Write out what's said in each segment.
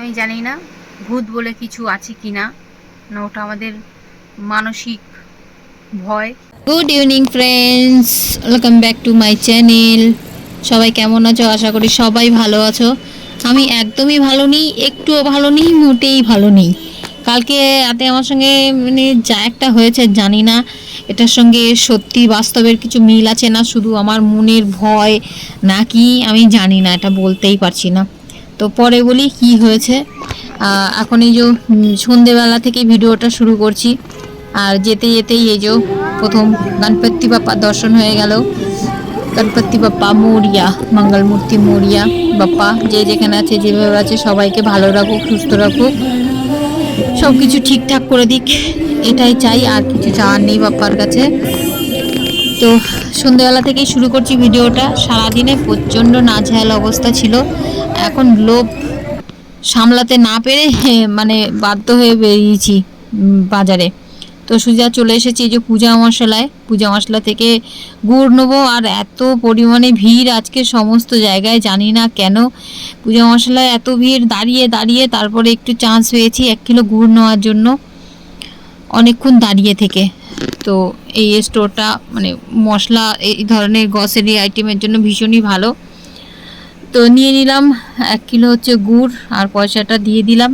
আমি জানি না ভূত বলে কিছু আছে কি না না ওটা আমাদের মানসিক ভয়। Good evening friends welcome back to my channel সবাই কেমন আছো? আশা করি সবাই ভালো আছো। আমি একদমই ভালো নেই, একটুও ভালো নেই, মোটেই ভালো নেই। কালকে রাতে আমার সঙ্গে মানে যা একটা হয়েছে, জানি না। এটার সঙ্গে সত্যি বাস্তবের কিছু মিল আছে না? শুধু আমার মনের ভয় নাকি? আমি জানি না, এটা বলতেই পারছি না। তো পরে বলি কি হয়েছে। এখন এই যে সন্ধেবেলা থেকে ভিডিওটা শুরু করছি। আর যেতে যেতেই এই যে, প্রথম গণপতি বাপ্পা দর্শন হয়ে গেল। গণপতি বাপ্পা মরিয়া, মঙ্গলমূর্তি মরিয়া বাপ্পা, যে যেখানে আছে, যেভাবে আছে, সবাইকে ভালো রাখুক, সুস্থ রাখুক। সব কিছু ঠিকঠাক করে দিক, এটাই চাই, আর কিছু চাওয়ার নেই বাপ্পার কাছে। তো সন্ধ্যেবেলা থেকেই শুরু করছি ভিডিওটা। সারাদিনে প্রচণ্ড নাজেহাল অবস্থা ছিল। এখন লোভ সামলাতে না পেরে মানে বাধ্য হয়ে বেরিয়েছি বাজারে। তো সুজা চলে এসেছি এই যে পূজা মশলায়। পূজা মশলা থেকে গুড় নেব। আর এত পরিমাণে ভিড় আজকে সমস্ত জায়গায়, জানি না কেন। পূজা মশলায় এত ভিড়, দাঁড়িয়ে দাঁড়িয়ে তারপরে একটু চান্স পেয়েছি, এক কিলো গুড় নেওয়ার জন্য। অনেকক্ষণ দাঁড়িয়ে থেকে। তো এই স্টোরটা মানে মশলা, এই ধরনের গসেরি আইটেমের জন্য ভীষণই ভালো। তো নিয়ে নিলাম, এক কিলো হচ্ছে গুড় আর পয়সাটা দিয়ে দিলাম।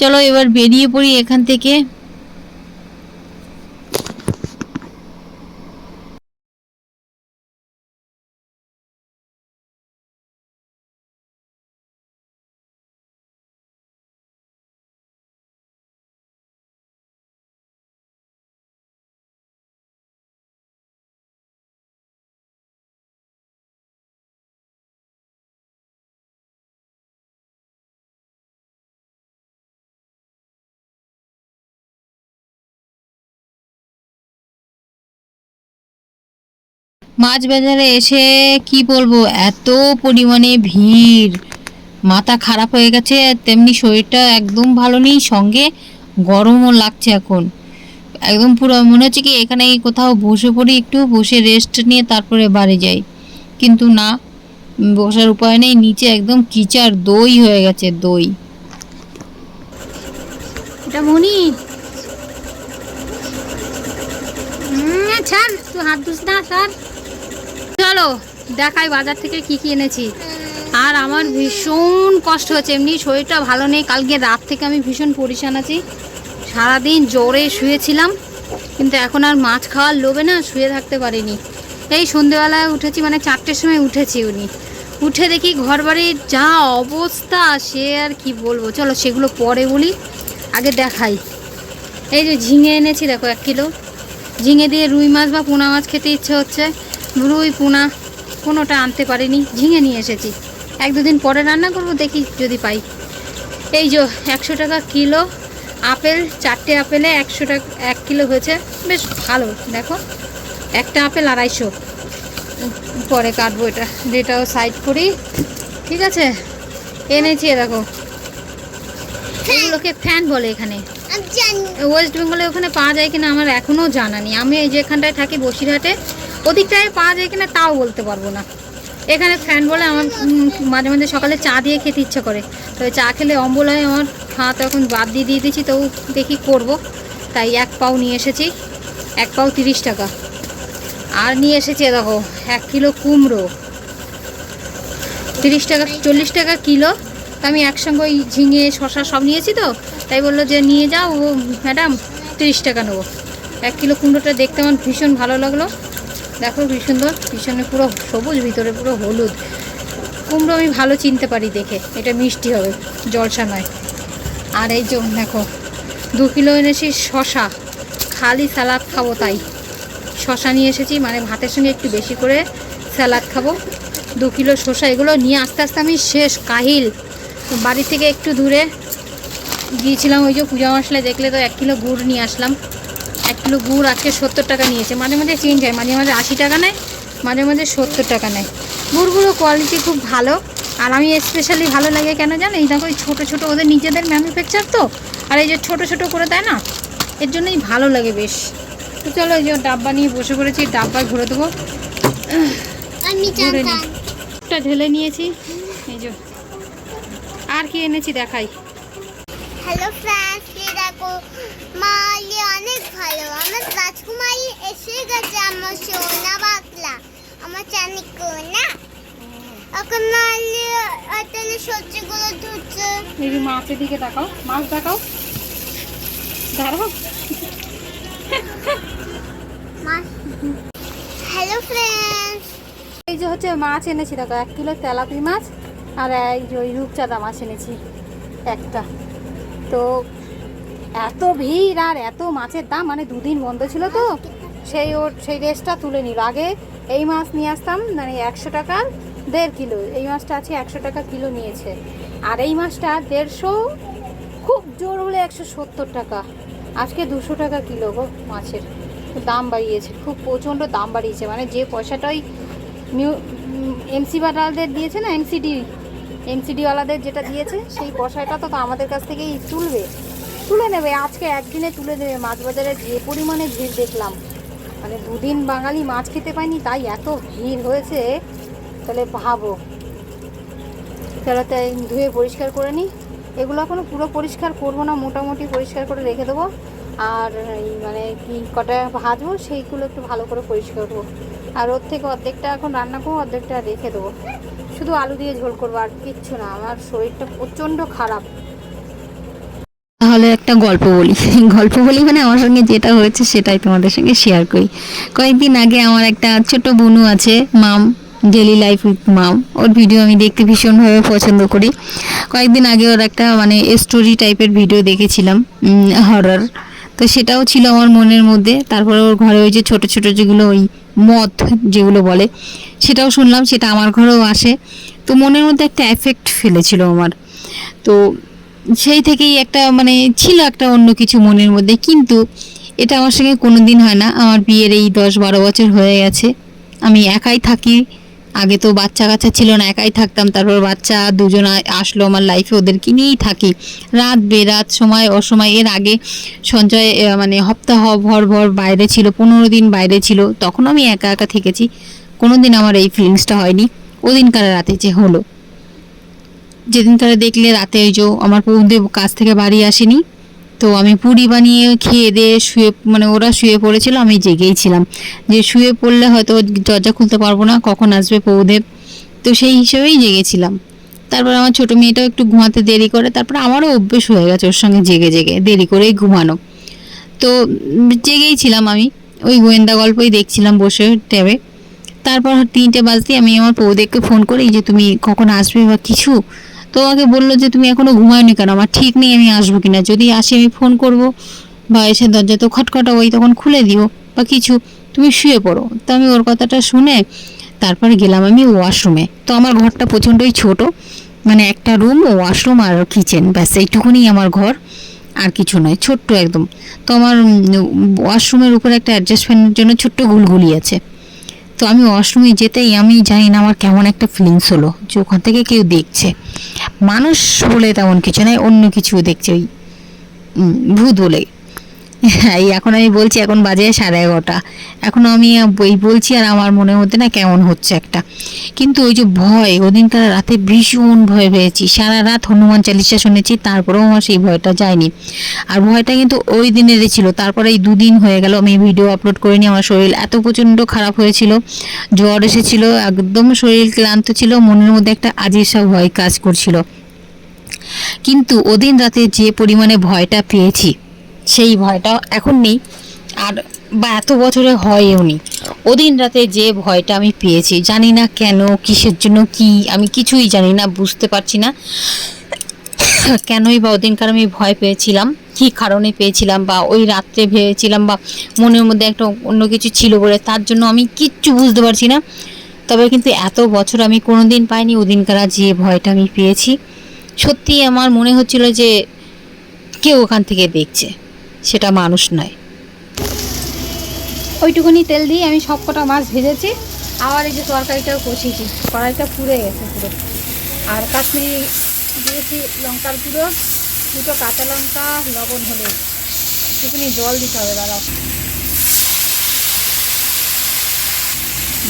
চলো এবার বেরিয়ে পড়ি এখান থেকে। মাছ বাজারে এসে কি বলব, এত পরিমাণে ভিড়। মাথা খারাপ হয়ে গেছে, তেমনি শরীরটা একদম ভালো নেই, সঙ্গে গরমও লাগছে এখন। একদম পুরো মনে হচ্ছে কি এখানে কোথাও বসে পড়ি, একটু বসে রেস্ট নিয়ে তারপরে বাড়ি যাই। কিন্তু না, বসার উপায় নেই, নিচে একদম কিচার দই হয়ে গেছে, দই। এটা মনি। হাত ধুস না চলো, দেখাই বাজার থেকে কি কি এনেছি। আর আমার ভীষণ কষ্ট হচ্ছে, এমনি শরীরটা ভালো নেই। কালকে রাত থেকে আমি ভীষণ পরিশান আছি। সারাদিন জ্বরে শুয়েছিলাম, কিন্তু এখন আর মাছ খাওয়ার লোভে না শুয়ে থাকতে পারিনি। এই সন্ধেবেলায় উঠেছি মানে চারটের সময় উঠেছি উনি। উঠে দেখি ঘর বাড়ির যা অবস্থা, সে আর কি বলব। চলো সেগুলো পরে বলি, আগে দেখাই। এই যে ঝিঙে এনেছি, দেখো এক কিলো। ঝিঙে দিয়ে রুই মাছ বা পোনা মাছ খেতে ইচ্ছে হচ্ছে। রুই পোনা কোনোটা আনতে পারিনি ঝিঙে নিয়ে এসেছি। এক দুদিন পরে রান্না করব দেখি যদি পাই। এই যে একশো টাকা কিলো আপেল চারটে আপেলে একশো টাকা এক কিলো হয়েছে বেশ ভালো দেখো। একটা আপেল আড়াইশো। পরে কাটবো এটা এটাও সাইড করি। ঠিক আছে? এনেছি এ দেখো। এগুলোকে ফ্যান বলে এখানে। ওয়েস্ট বেঙ্গলে ওখানে পাওয়া যায় কিনা আমার এখনও জানা নেই। আমি এই যেখানটায় থাকি বসিরহাটে ওদিকটায় পাওয়া যায় কিনা তাও বলতে পারব না। এখানে ফ্যান বলে আমার মাঝে মাঝে সকালে চা দিয়ে খেতে ইচ্ছে করে। তো চা খেলে অম্বল হয় আমার হাত এখন বাদ দিয়ে দিয়ে দিয়েছি, তো দেখি করব। তাই এক পাও নিয়ে এসেছি, এক পাও তিরিশ টাকা। আর নিয়ে এসেছি দেখো, এক কিলো কুমড়ো। তিরিশ টাকা, চল্লিশ টাকা কিলো। তো আমি একসঙ্গে ওই ঝিঙে শশা সব নিয়েছি তো, তাই বলল যে নিয়ে যাও ম্যাডাম, তিরিশ টাকা নেব। এক কিলো কুমড়োটা দেখতে আমার ভীষণ ভালো লাগল। দেখো ভীষণ সুন্দর, পিছনে পুরো সবুজ, ভিতরে পুরো হলুদ। কুমড়ো আমি ভালো চিনতে পারি দেখে, এটা মিষ্টি হবে, জলসা নয়। আর এই যে দেখো, দু কিলো এনেছি শশা, খালি স্যালাদ খাব তাই। শশা নিয়ে এসেছি মানে ভাতের সঙ্গে একটু বেশি করে স্যালাদ খাব। দু কিলো শসা এগুলো নিয়ে আস্তে আস্তে আমি শেষ, কাহিল। বাড়ি থেকে একটু দূরে গিয়েছিলাম, ওই যে পূজা মশলায় দেখলে তো এক কিলো গুড় নিয়ে আসলাম। এক কিলো গুড় আজকে সত্তর টাকা নিয়েছে। মাঝে মাঝে চেঞ্জ হয় মাঝে মাঝে আশি টাকা নেয় মাঝে মাঝে সত্তর টাকা নেয়। গুড়গুলো কোয়ালিটি খুব ভালো। আর আমি স্পেশালি ভালো লাগে কেন জানো এই দেখো ছোটো ছোটো ওদের নিজেদের ম্যানুফ্যাকচার তো। আর এই যে ছোটো ছোটো করে দেয় না এর জন্যই ভালো লাগে বেশ। তো চলো এই যে ডাব্বা নিয়ে বসে পড়েছি ডাব্বায় ঘুরে দেবো। ঘুরে একটা ঢেলে নিয়েছি। এই যে আর কি এনেছি দেখাই। হ্যালো ফ্রেন্ডস দেখো মালি ভালো। আমার রাজকুমারী এসে গেছে আমার সোনা বাকলা আমার চানি কোনা। এখন মালি তাহলে সবজিগুলো ধুচ্ছে এই মাছের দিকে তাকাও। মাছ দেখাও। দাঁড়াও। Hello friends. এই যে হচ্ছে মাছ এনেছি দেখো এক কিলো তেলাপি মাছ আর এই যে ওই রূপচাঁদা মাছ এনেছি একটা। তো এত ভিড় আর এত মাছের দাম মানে দুদিন বন্ধ ছিল তো, সেই ওর, সেই রেসটা তুলে নিল। আগে এই মাছ নিয়ে আসতাম মানে একশো টাকার দেড় কিলো, এই মাছটা আছে একশো টাকা কিলো নিয়েছে। আর এই মাছটা দেড়শো, খুব জোর হলে একশো সত্তর টাকা, আজকে দুশো টাকা কিলো গো মাছের। দাম বাড়িয়েছে, খুব প্রচণ্ড দাম বাড়িয়েছে মানে যে পয়সাটাই মিউ এমসি বাটালদের দিয়েছে না এমসিডি এমসিডিওয়ালাদের যেটা দিয়েছে, সেই পয়সাটা তো আমাদের কাছ থেকেই তুলবে। তুলে নেবে, আজকে একদিনে তুলে দেবে। মাছ বাজারে যে পরিমাণে ভিড় দেখলাম মানে দুদিন বাঙালি মাছ খেতে পায়নি, তাই এত ভিড় হয়েছে। তাহলে ভাবো, তাহলে তাই ধুয়ে পরিষ্কার করে নিই। এগুলো এখনও পুরো পরিষ্কার করব না, মোটামুটি পরিষ্কার করে রেখে দেবো। আর মানে কি কটা ভাজবো, সেইগুলো একটু ভালো করে পরিষ্কার করব। আর ওর থেকে অর্ধেকটা এখন রান্না করব, অর্ধেকটা রেখে দেবো। শুধু আলু দিয়ে ঝোল করব, আর কিচ্ছু না, আমার শরীরটা প্রচণ্ড খারাপ। তাহলে একটা গল্প বলি। গল্প বলি মানে আমার সঙ্গে যেটা হয়েছে সেটাই তোমাদের সঙ্গে শেয়ার করি। কয়েকদিন আগে আমার একটা ছোট বুনু আছে, mum daily life with mum. Or video আমি দেখতে ভীষণভাবে পছন্দ করি। কয়েকদিন আগে ওর একটা মানে স্টোরি টাইপের ভিডিও দেখেছিলাম হরর তো সেটাও ছিল আমার মনের মধ্যে। তারপরে ওর ঘরে ওই যে ছোট ছোট যেগুলো ওই মদ যেগুলো বলে, সেটাও শুনলাম, সেটা আমার ঘরেও আসে। তো মনের মধ্যে একটা এফেক্ট ফেলেছিল আমার। তো সেই থেকেই একটা মানে ছিল একটা অন্য কিছু মনের মধ্যে। কিন্তু এটা আমার সঙ্গে কোনো দিন হয় না। আমার বিয়ের এই দশ বারো বছর হয়ে গেছে। আমি একাই থাকি। আগে তো বাচ্চা কাচ্চা ছিল না, একাই থাকতাম। তারপর বাচ্চা দুজন আসলো আমার লাইফে ওদেরকে নিয়েই থাকি। রাত বেরাত, সময় অসময়। এর আগে সঞ্চয় মানে সপ্তাহ ভর ভর বাইরে ছিল, পনেরো দিন বাইরে ছিল। তখন আমি একা একা থেকেছি। কোনো দিন আমার এই ফিলিংসটা হয়নি। ওদিনকার রাতে যে হলো। যেদিন তারা দেখলে রাতে ওই যে আমার বৌদেব কাছ থেকে বাড়ি আসেনি, তো আমি পুরি বানিয়ে খেয়ে দিয়ে শুয়ে মানে ওরা শুয়ে পড়েছিল, আমি জেগেই ছিলাম। যে শুয়ে পড়লে হয়তো দরজা খুলতে পারব না, কখন আসবে পৌদেব তো সেই হিসেবেই জেগেছিলাম। তারপর আমার ছোট মেয়েটাও একটু ঘুমাতে দেরি করে, তারপর আমারও অভ্যেস হয়ে গেছে ওর সঙ্গে জেগে জেগে, দেরি করেই ঘুমানো। তো জেগেই ছিলাম আমি, ওই গোয়েন্দা গল্পই দেখছিলাম বসে ট্যাবে। তারপর তিনটে বাজতে আমি আমার বৌদেবকে ফোন করি যে তুমি কখন আসবে বা কিছু? তো আমাকে বলল যে, তুমি এখনও ঘুমাওনি কেন? আমার ঠিক নেই, আমি আসব কিনা। যদি আসি, আমি ফোন করব বা এসে দরজা তো খটখটা ওই তখন খুলে দিও বা কিছু। তুমি শুয়ে পড়ো। তো আমি ওর কথাটা শুনে তারপর গেলাম আমি ওয়াশরুমে। তো আমার ঘরটা প্রচণ্ডই ছোট মানে একটা রুম ওয়াশরুম আর কিচেন ব্যাস, এইটুকুনি আমার ঘর, আর কিছু নয়, ছোট্ট একদম। তো আমার ওয়াশরুমের উপরে একটা অ্যাডজাস্টমেন্টের জন্য ছোট্ট গুলগুলি আছে। তো আমি ওয়াশরুমে যেতেই আমি জানি না আমার কেমন একটা ফিলিংস হলো, যে ওখান থেকে কেউ দেখছে। মানুষ বলে তেমন কিছু নয় অন্য কিছু দেখছে ওই ভূত বলে। এই এখন আমি বলছি, এখন বাজে সাড়ে এগারোটা। এখন আমি বই বলছি আর আমার মনের মধ্যে না কেমন হচ্ছে একটা। কিন্তু ওই যে ভয় ওদিনকার রাতে ভীষণ ভয় পেয়েছি। সারা রাত হনুমান চালিশা শুনেছি, তারপরেও আমার সেই ভয়টা যায়নি। আর ভয়টা কিন্তু ওই দিনেরই ছিল। তারপরে এই দুদিন হয়ে গেল, আমি ভিডিও আপলোড করিনি, আমার শরীর এত প্রচণ্ড খারাপ হয়েছিল। জ্বর এসেছিল, একদম শরীর ক্লান্ত ছিল, মনের মধ্যে একটা আজিসা ভয় কাজ করছিল। কিন্তু ওদিন রাতে যে পরিমাণে ভয়টা পেয়েছি সেই ভয়টা এখন নেই। আর বা এত বছরে হয়ও নি। ওদিন রাতে যে ভয়টা আমি পেয়েছি, জানি না কেন, কিসের জন্য কি, আমি কিছুই জানি না, বুঝতে পারছি না। কেনই বা ওদিনকার আমি ভয় পেয়েছিলাম, কি কারণে পেয়েছিলাম বা ওই রাত্রে ভেবেছিলাম বা মনের মধ্যে একটা অন্য কিছু ছিল বলে, তার জন্য আমি কিচ্ছু বুঝতে পারছি না। তবে কিন্তু এত বছর আমি কোনোদিন পাইনি ওদিনকার যে ভয়টা আমি পেয়েছি। সত্যি আমার মনে হচ্ছিল যে কেউ ওখান থেকে দেখছে। সেটা মানুষ নয়। ওইটুকুনি তেল দিয়ে আমি সব কটা মাছ ভেজেছি। আবার এই যে তরকারিটাও কষিয়েছি। কড়াইটা পুড়ে গেছে পুরো। আর কাশ্মীরি দিয়েছি লঙ্কার গুঁড়ো, দুটো কাঁচা লঙ্কা, লবণ হলে একটুখানি জল দিতে হবে দাদা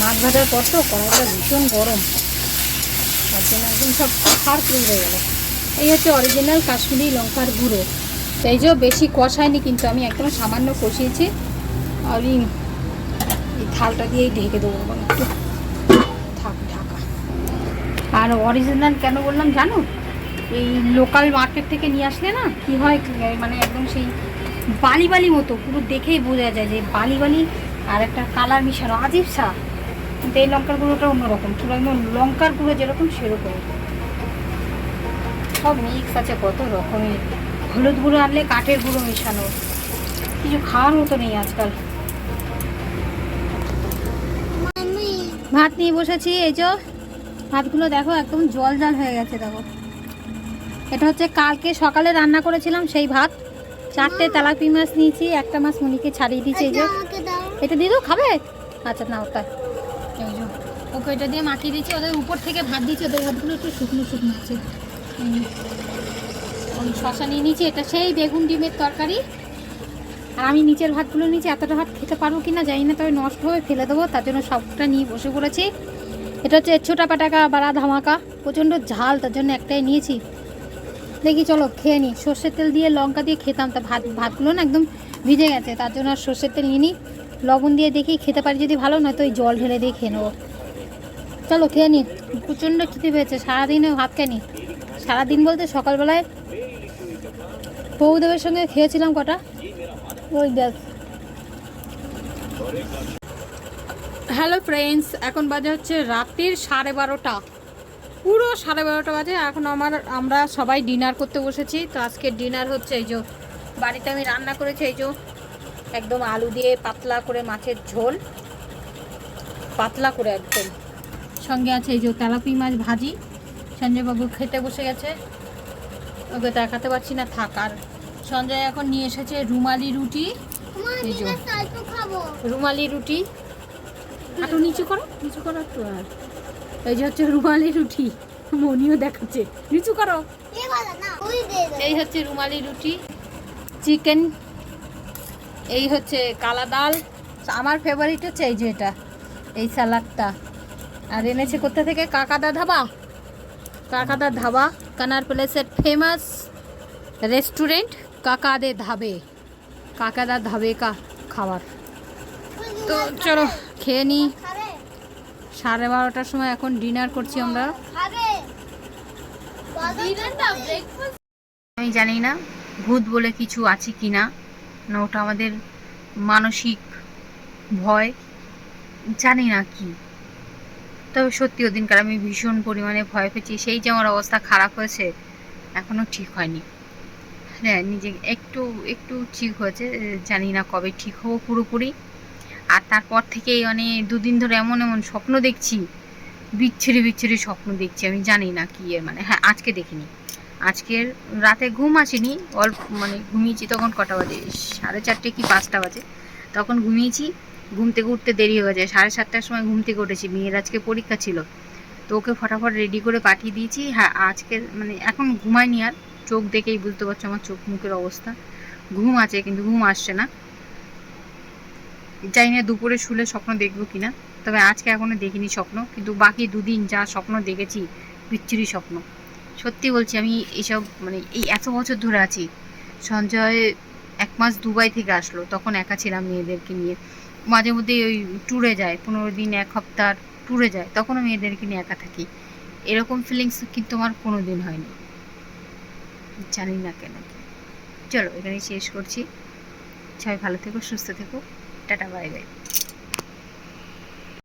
মাছ ভাজার পর তো কড়াইটা ভীষণ গরম। তার জন্য একদম সব খার পুড়ে গেল। এই হচ্ছে অরিজিনাল কাশ্মীরি লঙ্কার গুঁড়ো। এই যে বেশি কষায়নি, কিন্তু আমি একদম সামান্য কষিয়েছি। আর এই থালটা দিয়েই ঢেকে দেবো একটু। থাক, ঢাকা। আর অরিজিনাল কেন বললাম জানো? এই লোকাল মার্কেট থেকে নিয়ে আসলে না কি হয় মানে একদম সেই বালি বালি মতো, পুরো দেখেই বোঝা যায় যে বালি বালি আর একটা কালার মিশানো আজিব সা কিন্তু এই লঙ্কার গুঁড়োটা অন্যরকম পুরো একদম লঙ্কার গুঁড়ো যেরকম সেরকম। সব মিক্স আছে, কত রকমের। হলুদ গুঁড়ো আনলে কাঠের গুঁড়ো মেশানো। কিছু খাওয়ার মতো নেই আজকাল। ভাত নিয়ে বসেছি এই যে ভাতগুলো দেখো একদম জল জল হয়ে গেছে দেখো। এটা হচ্ছে কালকে সকালে রান্না করেছিলাম সেই ভাত। চারটে তেলাপি মাছ নিয়েছি একটা মাছ মনিকে ছাড়িয়ে দিয়েছি এই যে। এটা আমাকে দিয়ে দাও খাবে? আচ্ছা না ওটা এই যে ওকে এটা দিয়ে মাখিয়ে দিচ্ছি ওদের উপর থেকে ভাত দিচ্ছি ওদের ভাতগুলো একটু শুকনো শুকনো আছে। ওই শশা নিয়ে নিয়েছি, এটা সেই বেগুন ডিমের তরকারি। আর আমি নিচের ভাতগুলো নিয়েছি, এতটা ভাত খেতে পারব কি না জানি না, তবে নষ্ট হয়ে ফেলে দেবো, তার জন্য সবটা নিয়ে বসে পড়েছি। এটা হচ্ছে ছোটা পাটাকা বাড়া ধামাকা, প্রচণ্ড ঝাল, তার জন্য একটাই নিয়েছি। দেখি চলো, খেয়ে নিই সর্ষের তেল দিয়ে লঙ্কা দিয়ে খেতাম, তা ভাত, ভাতগুলো না একদম ভিজে গেছে, তার জন্য আর সর্ষের তেল নিয়ে নিই লবণ দিয়ে দেখি, খেতে পারি যদি ভালো নয় তো ওই জল ঢেলে দিয়ে খেয়ে নেব। চলো, খেয়ে নিই প্রচণ্ড খেতে পেয়েছে, সারাদিনে ভাত খাইনি। সারাদিন বলতে সকালবেলায় বউদেবের সঙ্গে খেয়েছিলাম কটা? ওই দেখ হ্যালো ফ্রেন্ডস, এখন বাজে হচ্ছে রাতের সাড়ে বারোটা। পুরো সাড়ে বারোটা বাজে, এখন আমার, আমরা সবাই ডিনার করতে বসেছি। তো আজকে ডিনার হচ্ছে এই যে, বাড়িতে আমি রান্না করেছি, এই যে, একদম আলু দিয়ে পাতলা করে মাছের ঝোল। পাতলা করে একদম। সঙ্গে আছে এই যে তেলাপি মাছ ভাজি। সঞ্জয়বাবু খেতে বসে গেছে। ওকে দেখাতে পারছি না থাক আর। সঞ্জয় এখন নিয়ে এসেছে রুমালি রুটি। রুমালি রুটি। একটু নিচু করো নিচু করো একটু আর। এই যে হচ্ছে রুমালি রুটি। মনিও দেখাচ্ছে। নিচু করো। এই হচ্ছে রুমালি রুটি। চিকেন। এই হচ্ছে কালা ডাল। আমার ফেভারিট হচ্ছে এই যে এটা এই স্যালাডটা আর এনেছে কোথা থেকে? কাকা কাকাদা ধাবা কাকাদা ধাবা, কানার প্লেসের ফেমাস রেস্টুরেন্ট কাকাদে ধাবে। কাকাদা ধাবে কা খাবার। তো চলো, খেয়ে নিই সাড়ে বারোটার সময় এখন ডিনার করছি আমরা। আমি জানি না, ভূত বলে কিছু আছে কি না না ওটা আমাদের মানসিক ভয়, জানি না কি। তবে সত্যি ওদিনকার আমি ভীষণ পরিমাণে ভয় পেয়েছি। সেই যে আমার অবস্থা খারাপ হয়েছে এখনও ঠিক হয়নি। হ্যাঁ নিজে একটু একটু ঠিক হয়েছে জানি না কবে ঠিক হব পুরোপুরি। আর তারপর থেকেই মানে দুদিন ধরে এমন এমন স্বপ্ন দেখছি, বিচ্ছিরি বিচ্ছিরি স্বপ্ন দেখছি। আমি জানি না কি এর মানে। হ্যাঁ আজকে দেখিনি। আজকের রাতে ঘুম আসেনি, অল্প মানে ঘুমিয়েছি তখন কটা বাজে? সাড়ে চারটে কি পাঁচটা বাজে। তখন ঘুমিয়েছি ঘুম থেকে উঠতে দেরি হয়ে যায়। সাড়ে সাতটার সময় ঘুম থেকে উঠেছি। মেয়ের আজকে পরীক্ষা ছিল। তো ওকে ফটাফট রেডি করে পাঠিয়ে দিয়েছি। হ্যাঁ আজকে মানে এখন ঘুমায়নি আর। চোখ দেখেই বুঝতে পারছ আমার চোখ মুখের অবস্থা। ঘুম আছে কিন্তু ঘুম আসছে না। যাই না দুপুরে শুলে স্বপ্ন দেখব কিনা। তবে আজকে এখনও দেখিনি স্বপ্ন। কিন্তু বাকি দুদিন যা স্বপ্ন দেখেছি, বিচ্ছিরি স্বপ্ন। সত্যি বলছি, আমি এইসব মানে এই এত বছর ধরে আছি। সঞ্জয় এক মাস দুবাই থেকে আসলো। তখন একা ছিলাম মেয়েদেরকে নিয়ে। মাঝে মধ্যে ওই ট্যুরে যায়, পনেরো দিন, এক সপ্তাহ ট্যুরে যায়, তখন আমি এদেরকে নিয়ে একা থাকি। এরকম ফিলিংস কিন্তু আমার কোনো দিন হয়নি। জানি না কেন চলো এখানে শেষ করছি। সবাই ভালো থেকো, সুস্থ থেকো। Tata bye bye